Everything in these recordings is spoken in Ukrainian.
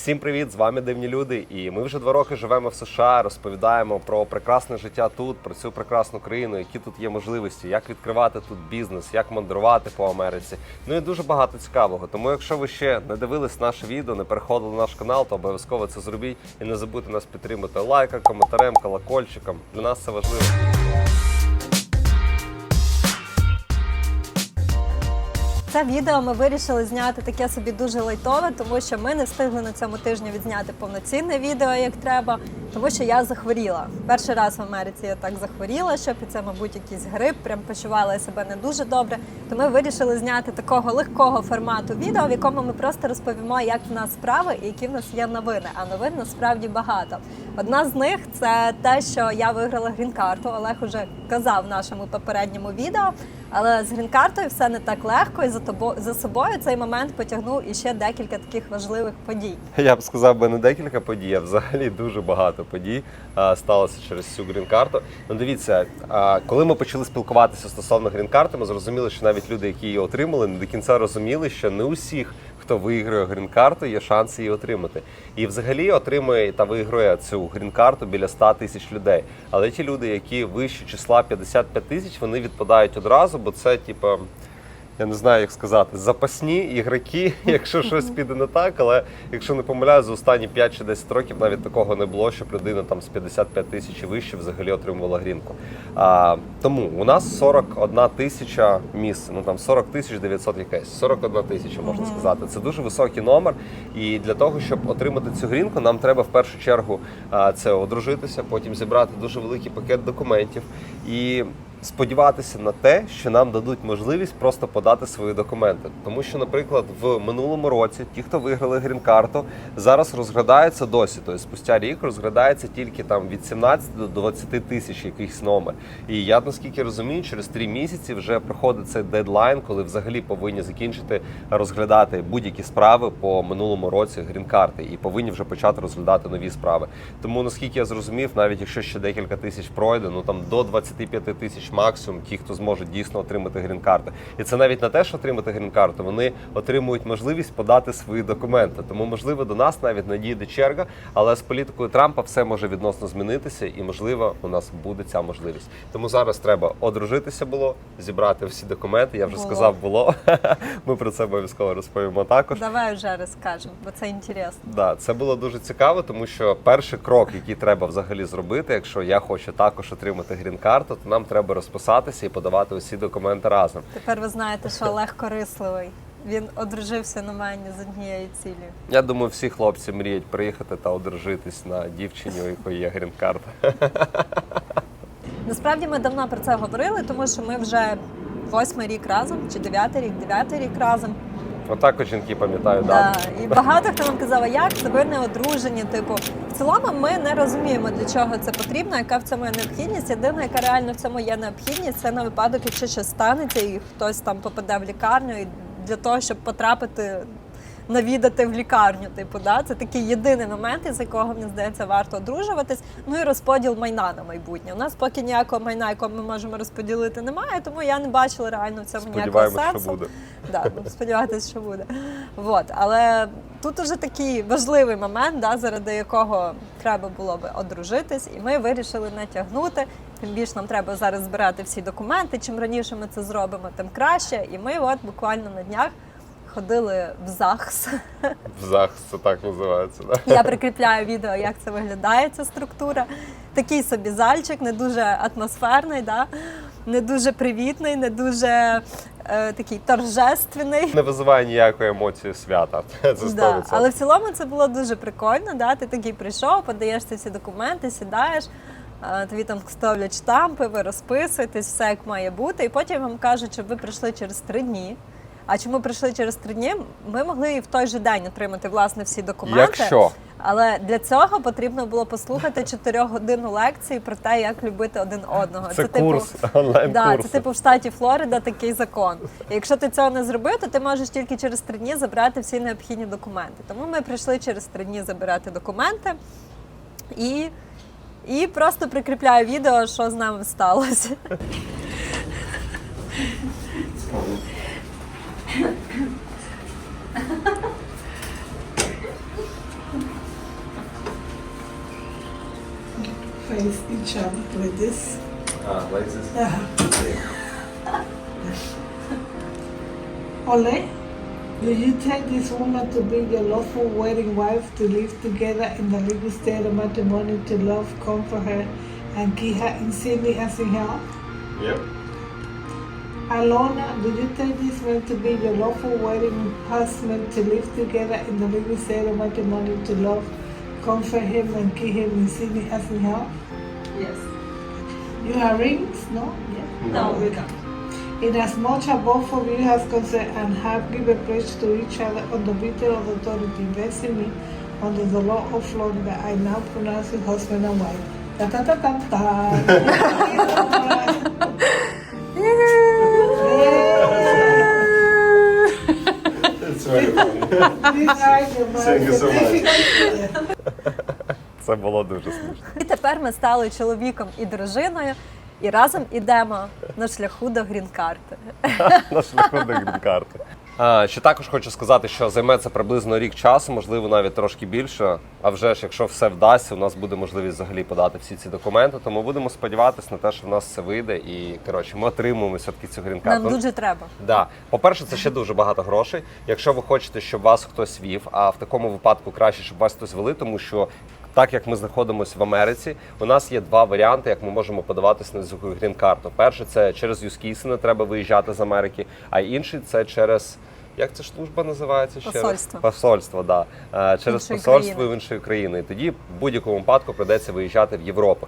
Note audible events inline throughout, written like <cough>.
Всім привіт! З вами дивні люди. І ми вже два роки живемо в США, розповідаємо про прекрасне життя тут, про цю прекрасну країну, які тут є можливості, як відкривати тут бізнес, як мандрувати по Америці. Ну і дуже багато цікавого. Тому, якщо ви ще не дивились наше відео, не переходили на наш канал, то обов'язково це зробіть і не забудьте нас підтримати лайком, коментарем, колокольчиком. Для нас це важливо. Це відео ми вирішили зняти таке собі дуже лайтове, тому що ми не встигли на цьому тижні відзняти повноцінне відео як треба, тому що я захворіла. Перший раз в Америці я так захворіла, що під це, мабуть, якийсь грип, прям почувала себе не дуже добре. То ми вирішили зняти такого легкого формату відео, в якому ми просто розповімо, як в нас справи і які в нас є новини. А новин насправді багато. Одна з них це те, що я виграла грін-карту. Олег уже казав в нашому попередньому відео. Але з грін-картою все не так легко, і за тобо за собою цей момент потягнув іще декілька таких важливих подій. Я б сказав би не декілька подій, а взагалі дуже багато подій а, сталося через цю грін-карту. Ну дивіться, а, коли ми почали спілкуватися стосовно грін-карти, ми зрозуміли, що навіть люди, які її отримали, не до кінця розуміли, що не усіх. Хто виграє грін-карту, є шанс її отримати. І взагалі отримує та виграє цю грін-карту біля 100 тисяч людей. Але ті люди, які вище числа 55 тисяч, вони відпадають одразу, бо це типу. Я не знаю, як сказати, запасні ігроки, <laughs> якщо щось піде не так, але якщо не помиляюсь, за останні 5 чи 10 років навіть такого не було, щоб людина там з 55 тисяч і вище взагалі отримувала грінку. А, тому у нас 41 тисяча місць, ну там 40 тисяч 900 якесь, 41 тисяча можна сказати. Це дуже високий номер. І для того, щоб отримати цю грінку, нам треба в першу чергу це одружитися, потім зібрати дуже великий пакет документів і сподіватися на те, що нам дадуть можливість просто подати свої документи. Тому що, наприклад, в минулому році ті, хто виграли грін-карту, зараз розглядаються досі. Тобто спустя рік розглядається тільки там від 17 до 20 тисяч якийсь номер. І я наскільки розумію, через три місяці вже проходить цей дедлайн, коли взагалі повинні закінчити розглядати будь-які справи по минулому році грін-карти і повинні вже почати розглядати нові справи. Тому наскільки я зрозумів, навіть якщо ще декілька тисяч пройде, ну там до 25 тисяч максимум ті, хто зможе дійсно отримати грін-карту. І це навіть не те, що отримати грін-карту, вони отримують можливість подати свої документи. Тому, можливо, до нас навіть надійде черга, але з політикою Трампа все може відносно змінитися, і можливо, у нас буде ця можливість. Тому зараз треба одружитися було, зібрати всі документи. Я вже Було. сказав, було. <laughs> Ми про це обов'язково розповімо також. Давай вже розкажемо, бо це інтересно. Да, це було дуже цікаво, тому що перший крок, який треба взагалі зробити, якщо я хочу також отримати грін-карту, то нам треба розписатися і подавати усі документи разом. Тепер ви знаєте, що Олег корисливий. Він одружився на мені з однією цілею. Я думаю, всі хлопці мріють приїхати та одружитись на дівчині, у якої є грін-карта. Насправді ми давно про це говорили, тому що ми вже восьмий рік разом, чи дев'ятий рік, дев'ятий рік разом. Отак от жінки пам'ятають Да. дату. І багато хто нам казав, як це ви не одружені. Типу, в цілому ми не розуміємо, для чого це потрібно, яка в цьому є необхідність. Єдина, яка реально в цьому є необхідність, це на випадок, якщо щось станеться, і хтось там попаде в лікарню, і для того, щоб потрапити. Навідати в лікарню, типу, да? це такий єдиний момент, із якого мені здається варто одружуватись. Ну і розподіл майна на майбутнє. У нас поки ніякого майна, якого ми можемо розподілити, немає, тому я не бачила реально в цьому ніякого сенсу. <laughs> що буде. Да, ну, сподіватися, що буде. Вот. Але тут уже такий важливий момент, да, заради якого треба було би одружитись, і ми вирішили не тягнути. Тим більше нам треба зараз збирати всі документи. Чим раніше ми це зробимо, тим краще. І ми от буквально на днях ходили в ЗАГС. В ЗАГС це так називається. Да? Я прикріпляю відео, як це виглядає ця структура. Такий собі зальчик, не дуже атмосферний, да? не дуже привітний, не дуже е, такий торжественний. Не визиває ніякої емоції свята. <laughs> Це Да. Але в цілому це було дуже прикольно. Да? Ти такий прийшов, подаєш ці всі документи, сідаєш, е, тобі там ставлять штампи, ви розписуєтесь, все як має бути. І потім вам кажуть, щоб ви прийшли через три дні. А чому прийшли через три дні? Ми могли і в той же день отримати власне всі документи. Якщо Але для цього потрібно було послухати 4 годину лекції про те, як любити один одного. це курс, типу, онлайн Да, це типу в штаті Флорида такий закон. І якщо ти цього не зробив, то ти можеш тільки через три дні забрати всі необхідні документи. Тому ми прийшли через три дні забирати документи і, і просто прикріпляю відео, що з нами сталося. Face each other like this. Uh-huh. Ole, do you take this woman to be your lawful wedding wife to live together in the legal state of matrimony to love, comfort her, and keep her in Sydney as in health? Yep. Alona, do you take this man to be your lawful wedding husband to live together in the legal state of matrimony to love, comfort him, and keep him in Sydney as in health? Yes. You have rings, no? Yeah. No, we don't. Inasmuch as both of you have consent and have given pledge to each other on the vital of authority vested me under the law of Florida, I now pronounce you husband and wife. Ta ta ta ta ta. It's very funny. These are your Thank you so much. <laughs> Це було дуже смішно. І тепер ми стали чоловіком і дружиною, і разом ідемо на шляху до грін-карти. <laughs> на шляху до грін-карти. А, ще також хочу сказати, що займе це приблизно рік часу, можливо, навіть трошки більше. А вже ж, якщо все вдасться, у нас буде можливість взагалі подати всі ці документи. Тому будемо сподіватися на те, що в нас все вийде. І коротше, ми отримуємо все-таки цю грін-карту. Нам дуже треба. Да, по-перше, це ще дуже багато грошей. Якщо ви хочете, щоб вас хтось вів, а в такому випадку краще, щоб вас хтось вели, тому що. Так як ми знаходимося в Америці, у нас є два варіанти, як ми можемо подаватися на грін-карту. Перший це через юскіси, не треба виїжджати з Америки, а інший це через як ця служба називається ще Посольство. раз? Посольство, да. Е, через Іншої посольство країни. в іншої країни. І тоді в будь-якому випадку прийдеться виїжджати в Європу.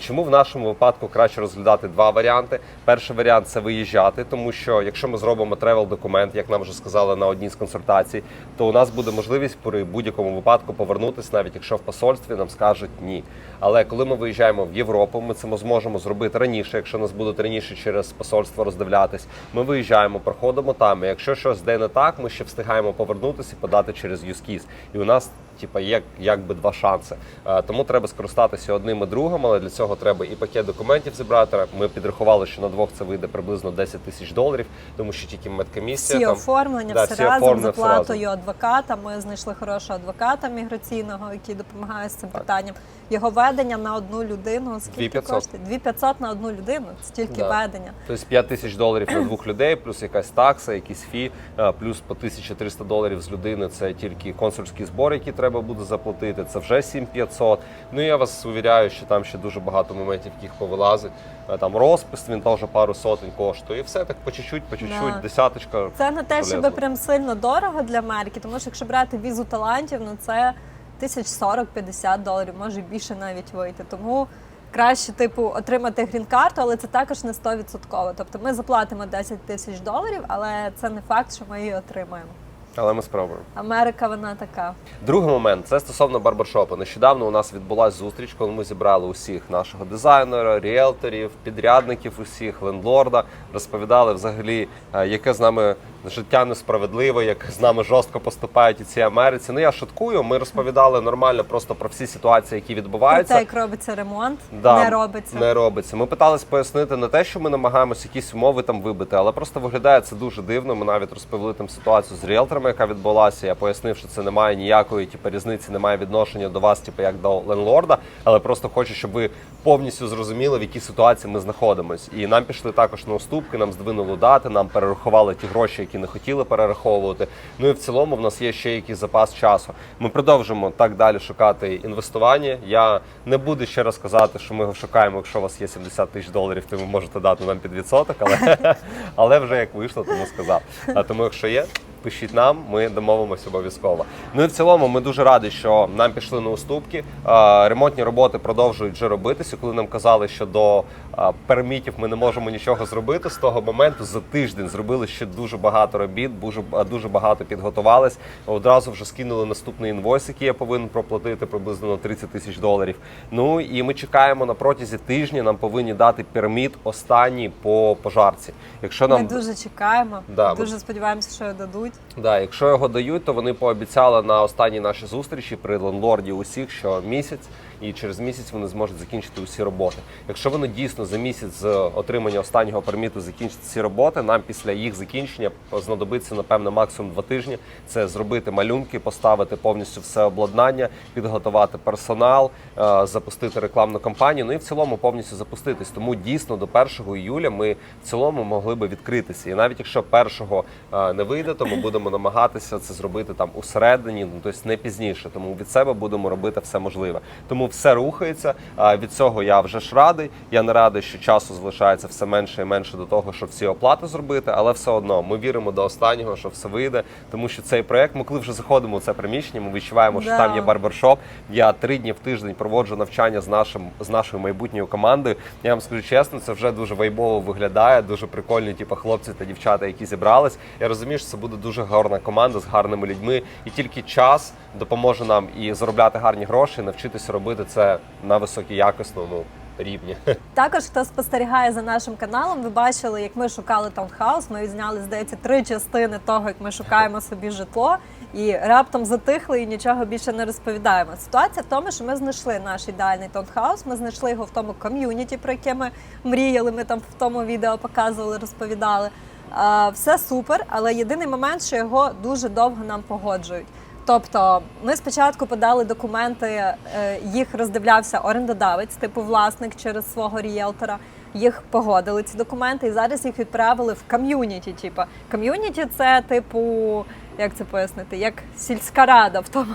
Чому в нашому випадку краще розглядати два варіанти? Перший варіант це виїжджати, тому що якщо ми зробимо тревел документ, як нам вже сказали на одній з консультацій, то у нас буде можливість при будь-якому випадку повернутися, навіть якщо в посольстві нам скажуть ні. Але коли ми виїжджаємо в Європу, ми це зможемо зробити раніше, якщо нас будуть раніше через посольство роздивлятись. Ми виїжджаємо, проходимо там. І якщо щось де так, ми ще встигаємо повернутися і подати через юскіз. І у нас. Типа є якби два шанси. Е, Тому треба скористатися одним і другим, але для цього треба і пакет документів зібрати. Ми підрахували, що на двох це вийде приблизно 10 тисяч доларів, тому що тільки медкомісія Всі там оформлення, Да, все всі разом, заплатою адвоката. Ми знайшли хорошого адвоката міграційного, який допомагає з цим питанням. Його ведення на одну людину. Скільки 2500. коштує? 2500 на одну людину. Це тільки Да. ведення. Тобто 5 тисяч доларів на двох людей, плюс якась такса, якісь фі, е, плюс по 1300 доларів з людини. Це тільки консульські збори, які треба буде заплатити. Це вже 7500. Ну я вас увіряю, що там ще дуже багато моментів, яких повилазить. Е, Там розпис, він теж пару сотень коштує. І все так по чуть-чуть, по чуть-чуть, Да. десяточка. Це не те, щоб прям сильно дорого для Америки, тому що якщо брати візу талантів, ну це тисяч 40-50 доларів, може більше навіть вийти. Тому краще, типу, отримати грін-карту, але це також не 100%. Тобто ми заплатимо 10 тисяч доларів, але це не факт, що ми її отримаємо. Але ми спробуємо. Америка вона така. Другий момент це стосовно барбершопу. Нещодавно у нас відбулася зустріч, коли ми зібрали усіх нашого дизайнера, ріелторів, підрядників, усіх лендлорда, розповідали взагалі, е, яке з нами життя несправедливе, як з нами жорстко поступають у цій Америці. Ну я шуткую. Ми розповідали нормально просто про всі ситуації, які відбуваються. те, як робиться ремонт, Да, не робиться. Не робиться. Ми питались пояснити не те, що ми намагаємося якісь умови там вибити, але просто виглядає це дуже дивно. Ми навіть розповіли там ситуацію з ріелторами, яка відбулася. Я пояснив, що це не має ніякої типу, різниці, немає відношення до вас, типу, як до ленлорда, але просто хочу, щоб ви повністю зрозуміли, в якій ситуації ми знаходимося. І нам пішли також на уступки, нам здвинули дати, нам перерахували ті гроші, які не хотіли перераховувати. Ну і в цілому в нас є ще якийсь запас часу. Ми продовжимо так далі шукати інвестування. Я не буду ще раз казати, що ми його шукаємо. Якщо у вас є 70 тисяч доларів, то ви можете дати нам під відсоток, але, <laughs> але вже як вийшло, тому сказав. А тому, якщо є. Пишіть нам, ми домовимося обов'язково. Ну і в цілому ми дуже раді, що нам пішли на уступки. Ремонтні роботи продовжують вже робитися. Коли нам казали, що до пермітів ми не можемо нічого зробити, з того моменту за тиждень зробили ще дуже багато робіт, дуже, дуже багато підготувались. Одразу вже скинули наступний інвойс, який я повинен проплатити приблизно на 30 тисяч доларів. Ну і ми чекаємо на протязі тижня. Нам повинні дати перміт останній по пожарці. Якщо нам Ми дуже чекаємо, Да, дуже сподіваємося, що дадуть. Да, якщо його дають, то вони пообіцяли на останній нашій зустрічі при лендлорді усіх, що місяць, і через місяць вони зможуть закінчити усі роботи. Якщо вони дійсно за місяць з отримання останнього перміту закінчать ці роботи, нам після їх закінчення знадобиться напевно максимум два тижні. Це зробити малюнки, поставити повністю все обладнання, підготувати персонал, е, запустити рекламну кампанію. Ну і в цілому повністю запуститись. Тому дійсно до 1 іюля ми в цілому могли би відкритися. І навіть якщо першого е, не вийде, то ми будемо намагатися це зробити там усередині, ну тобто не пізніше. Тому від себе будемо робити все можливе. Тому все рухається. А від цього я вже ж радий. Я не радий, що часу залишається все менше і менше до того, щоб всі оплати зробити, але все одно ми віримо до останнього, що все вийде. Тому що цей проект, ми коли вже заходимо у це приміщення, ми відчуваємо, що Да. там є барбершоп. Я три дні в тиждень проводжу навчання з нашим з нашою майбутньою командою. Я вам скажу чесно, це вже дуже вайбово виглядає, дуже прикольні, типу, хлопці та дівчата, які зібрались. Я розумію, що це буде дуже гарна команда з гарними людьми, і тільки час допоможе нам і заробляти гарні гроші, і навчитися робити це на високоякісному рівні. <laughs> Також хто спостерігає за нашим каналом, ви бачили, як ми шукали таунхаус. Ми зняли, здається, три частини того, як ми шукаємо собі житло, і раптом затихли і нічого більше не розповідаємо. Ситуація в тому, що ми знайшли наш ідеальний таунхаус. Ми знайшли його в тому ком'юніті, про яке ми мріяли. Ми там в тому відео показували, розповідали. Все супер, але єдиний момент, що його дуже довго нам погоджують. Тобто, ми спочатку подали документи, е, їх роздивлявся орендодавець, типу власник через свого рієлтора. Їх погодили ці документи, і зараз їх відправили в ком'юніті. Типу, ком'юніті це типу, як це пояснити, як сільська рада в тому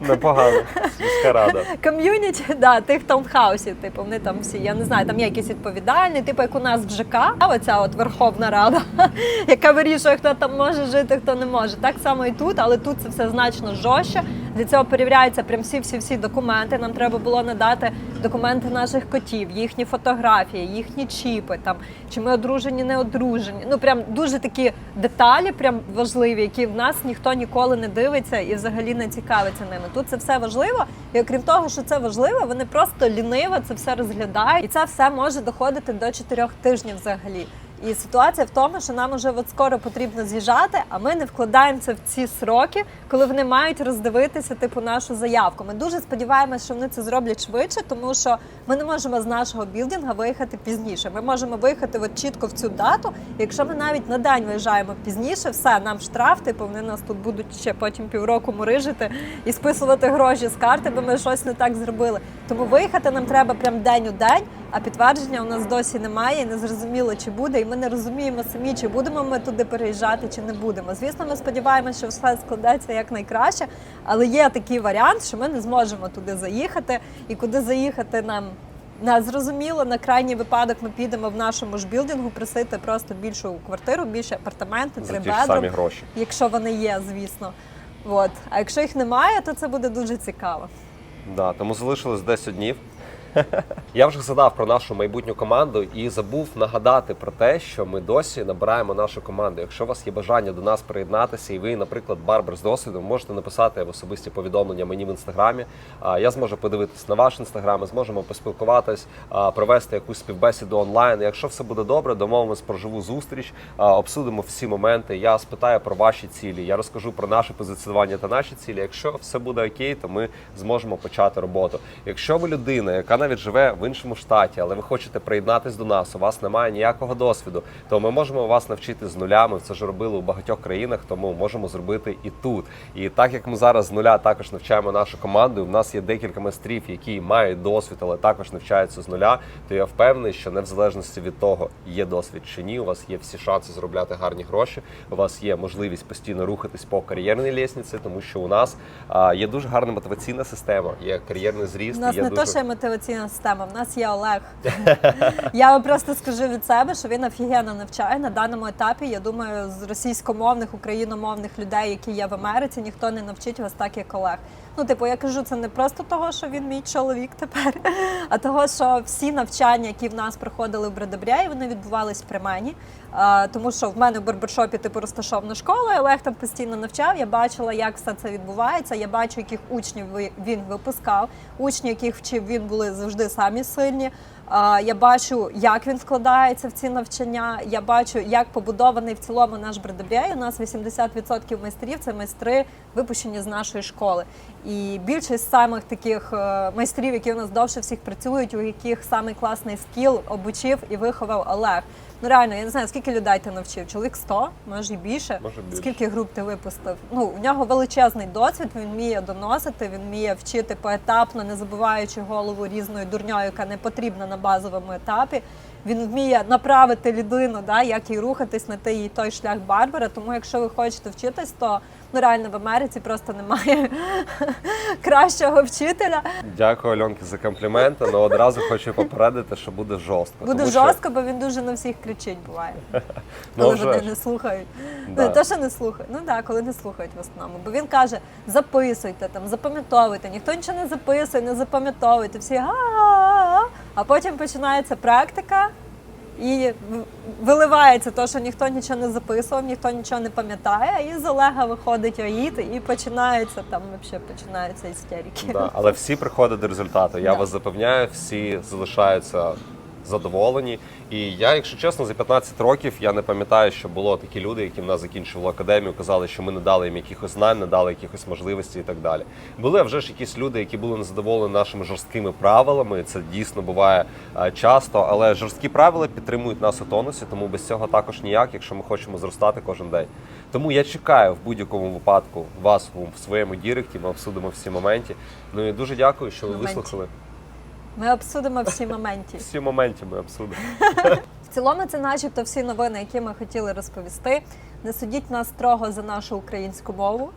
Непогано. Сільська рада. ком'юніті, да, тих таунхаусів. Типу, вони там всі, я не знаю, там є якісь відповідальні, типу як у нас в ЖК, а оця от Верховна Рада, <laughs> яка вирішує, хто там може жити, хто не може. Так само і тут, але тут це все значно жорстче. Для цього перевіряються прям всі всі всі документи. Нам треба було надати документи наших котів, їхні фотографії, їхні чіпи, там чи ми одружені, не одружені. Ну прям дуже такі деталі, прям важливі, які в нас ніхто ніколи не дивиться і взагалі не цікавиться ними. Тут це все важливо, і окрім того, що це важливо, вони просто ліниво це все розглядають, і це все може доходити до чотирьох тижнів взагалі. І ситуація в тому, що нам уже от скоро потрібно з'їжджати, а ми не вкладаємося в ці сроки, коли вони мають роздивитися типу нашу заявку. Ми дуже сподіваємося, що вони це зроблять швидше, тому що ми не можемо з нашого білдинга виїхати пізніше. Ми можемо виїхати от чітко в цю дату. Якщо ми навіть на день виїжджаємо пізніше, все нам штраф, типу вони нас тут будуть ще потім півроку мурижити і списувати гроші з карти, бо ми щось не так зробили. Тому виїхати нам треба прям день у день. А підтвердження у нас досі немає, і не зрозуміло, чи буде, і ми не розуміємо самі, чи будемо ми туди переїжджати, чи не будемо. Звісно, ми сподіваємося, що все складеться якнайкраще, але є такий варіант, що ми не зможемо туди заїхати, і куди заїхати нам. На зрозуміло, на крайній випадок ми підемо в нашому ж білдингу просити просто більшу квартиру, більше апартаменти, три гроші. якщо вони є, звісно. От. А якщо їх немає, то це буде дуже цікаво. Да, тому залишилось 10 днів. <laughs> Я вже згадав про нашу майбутню команду і забув нагадати про те, що ми досі набираємо нашу команду. Якщо у вас є бажання до нас приєднатися, і ви, наприклад, барбер з досвідом, можете написати в особисті повідомлення мені в інстаграмі. Я зможу подивитись на ваш інстаграм, ми зможемо поспілкуватись, провести якусь співбесіду онлайн. Якщо все буде добре, домовимось про живу зустріч, обсудимо всі моменти. Я спитаю про ваші цілі. Я розкажу про наше позиціонування та наші цілі. Якщо все буде окей, то ми зможемо почати роботу. Якщо ви людина, яка навіть живе в іншому штаті, але ви хочете приєднатись до нас, у вас немає ніякого досвіду, то ми можемо вас навчити з нуля. Ми це ж робили у багатьох країнах, тому можемо зробити і тут. І так як ми зараз з нуля також навчаємо нашу команду, у нас є декілька майстрів, які мають досвід, але також навчаються з нуля. То я впевнений, що не в залежності від того, є досвід чи ні, у вас є всі шанси заробляти гарні гроші. У вас є можливість постійно рухатись по кар'єрній лісниці, тому що у нас а, є дуже гарна мотиваційна система, є кар'єрний зріст. У нас є не дуже... то, що є мотиваційна система, в нас є Олег. <laughs> я вам просто скажу від себе, що він офігенно навчає на даному етапі. Я думаю, з російськомовних, україномовних людей, які є в Америці, ніхто не навчить вас так, як Олег. Ну, типу, я кажу, це не просто того, що він мій чоловік тепер, <laughs> а того, що всі навчання, які в нас проходили в Бредобряї, вони відбувались при мені. Тому що в мене в барбершопі типу розташована школа, Олег там постійно навчав. Я бачила, як все це відбувається. Я бачу, яких учнів він випускав. Учні, яких вчив він, були завжди самі сильні. Я бачу, як він вкладається в ці навчання. Я бачу, як побудований в цілому наш Бредобєй. У нас 80% майстрів це майстри, випущені з нашої школи. І більшість самих таких е, майстрів, які у нас довше всіх працюють, у яких самий класний скіл обучив і виховав Олег. Ну реально, я не знаю, скільки людей ти навчив? Чоловік 100, може і більше. Може, більше. Скільки груп ти випустив? Ну, у нього величезний досвід, він вміє доносити, він вміє вчити поетапно, не забуваючи голову різною дурньою, яка не потрібна на базовому етапі. Він вміє направити людину, да, як їй рухатись на той, той шлях Барбара. Тому якщо ви хочете вчитись, то ну реально в Америці просто немає <laughs> кращого вчителя. Дякую Альонки за компліменти. але одразу хочу попередити, що буде жорстко. Буде тому що- жорстко, бо він дуже на всіх кричить, буває. Ну, <laughs> Коли вони не слухають. Да. Не те, що не слухають. Ну так, коли не слухають в основному. Бо він каже: записуйте там, запам'ятовуйте. Ніхто нічого не записує, не запам'ятовуйте. Всі га-га-га. А потім починається практика. І виливається те, що ніхто нічого не записував, ніхто нічого не пам'ятає, і з Олега виходить оїд, і починається там взагалі починаються істерики. Да, але всі приходять до результату. Я Да. вас запевняю, всі залишаються задоволені. І я, якщо чесно, за 15 років я не пам'ятаю, що було такі люди, які в нас закінчували академію, казали, що ми не дали їм якихось знань, не дали якихось можливостей і так далі. Були вже ж якісь люди, які були незадоволені нашими жорсткими правилами. Це дійсно буває е, часто, але жорсткі правила підтримують нас у тонусі, тому без цього також ніяк, якщо ми хочемо зростати кожен день. Тому я чекаю в будь-якому випадку вас у своєму діректі. Ми обсудимо всі моменти. Ну і дуже дякую, що ви вислухали. Ми обсудимо всі моменти. Всі моменти ми обсудимо. В цілому, це начебто всі новини, які ми хотіли розповісти. Не судіть нас строго за нашу українську мову,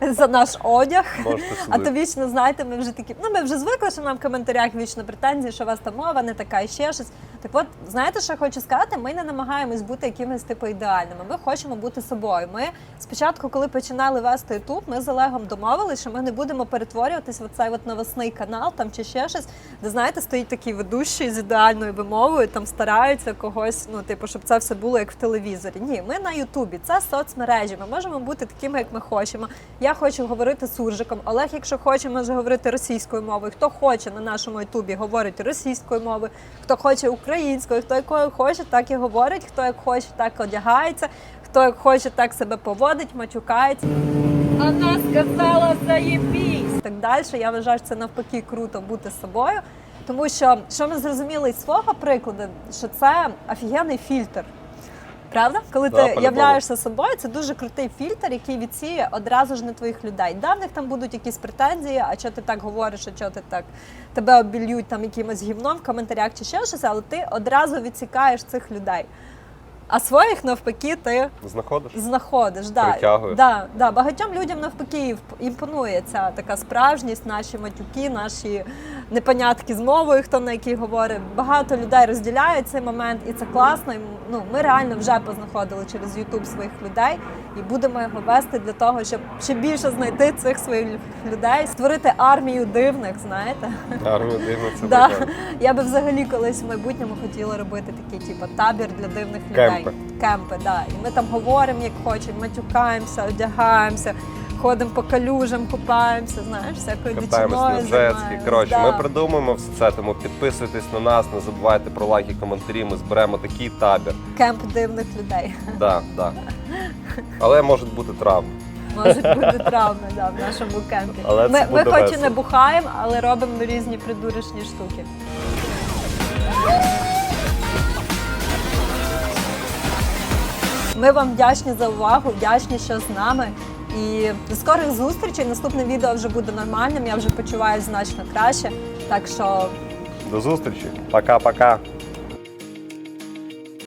за наш одяг. Можете А то судити. вічно, знаєте, ми вже такі. Ну, ми вже звикли, що нам в коментарях вічно претензії, що у вас там мова не така і ще щось. Так от, знаєте, що я хочу сказати? Ми не намагаємось бути якимись типу ідеальними. Ми хочемо бути собою. Ми спочатку, коли починали вести Ютуб, ми з Олегом домовилися, що ми не будемо перетворюватись в цей от новосний канал там чи ще щось, де знаєте, стоїть такий ведущий з ідеальною вимовою, там стараються когось, ну типу, щоб це все було як в телевізорі. Ні, ми на Ютубі, це соцмережі. Ми можемо бути такими, як ми хочемо. Я хочу говорити суржиком. Олег, якщо хоче, може говорити російською мовою. Хто хоче на нашому Ютубі, говорить російською мовою, хто хоче українською, хто якою хоче, так і говорить. Хто як хоче, так одягається. Хто як хоче, так себе поводить, матюкається. Вона сказала заєбісь. Так далі. Я вважаю, що це навпаки круто бути собою. Тому що що ми зрозуміли із свого прикладу, що це офігенний фільтр. Правда? Коли Да, ти являєшся собою, це дуже крутий фільтр, який відсіє одразу ж не твоїх людей. Да, в них там будуть якісь претензії, а що ти так говориш, а що ти так тебе обілюють там якимось гівном в коментарях чи ще щось, але ти одразу відсікаєш цих людей. А своїх навпаки ти Знаходиш? знаходиш. Да. Притягуєш. Да, да. Багатьом людям навпаки імп- імпонує ця така справжність, наші матюки, наші непонятки з мовою, хто на якій говорить. Багато людей розділяють цей момент, і це класно. І, ну, ми реально вже познаходили через YouTube своїх людей і будемо його вести для того, щоб ще більше знайти цих своїх людей, створити армію дивних, знаєте. Армію дивно це Да. Я би взагалі колись в майбутньому хотіла робити такий, типу, табір для дивних людей. Кемпи. Кемпи, да. І ми там говоримо, як хочемо, матюкаємося, одягаємося, ходимо по калюжам, купаємося, знаєш, всякою Катаємось на дичиною джетські. Коротше, да. ми придумаємо все це, тому підписуйтесь на нас, не забувайте про лайки, коментарі. Ми зберемо такий табір. Кемп дивних людей. Да, да. Але можуть бути травми. Можуть бути травми да, в нашому кемпі. Але ми це ми буде хоч і весело. не бухаємо, але робимо різні придурочні штуки. Ми вам вдячні за увагу, вдячні, що з нами. І до скорих зустрічей. Наступне відео вже буде нормальним. Я вже почуваюся значно краще. Так що До зустрічі. Пока-пока.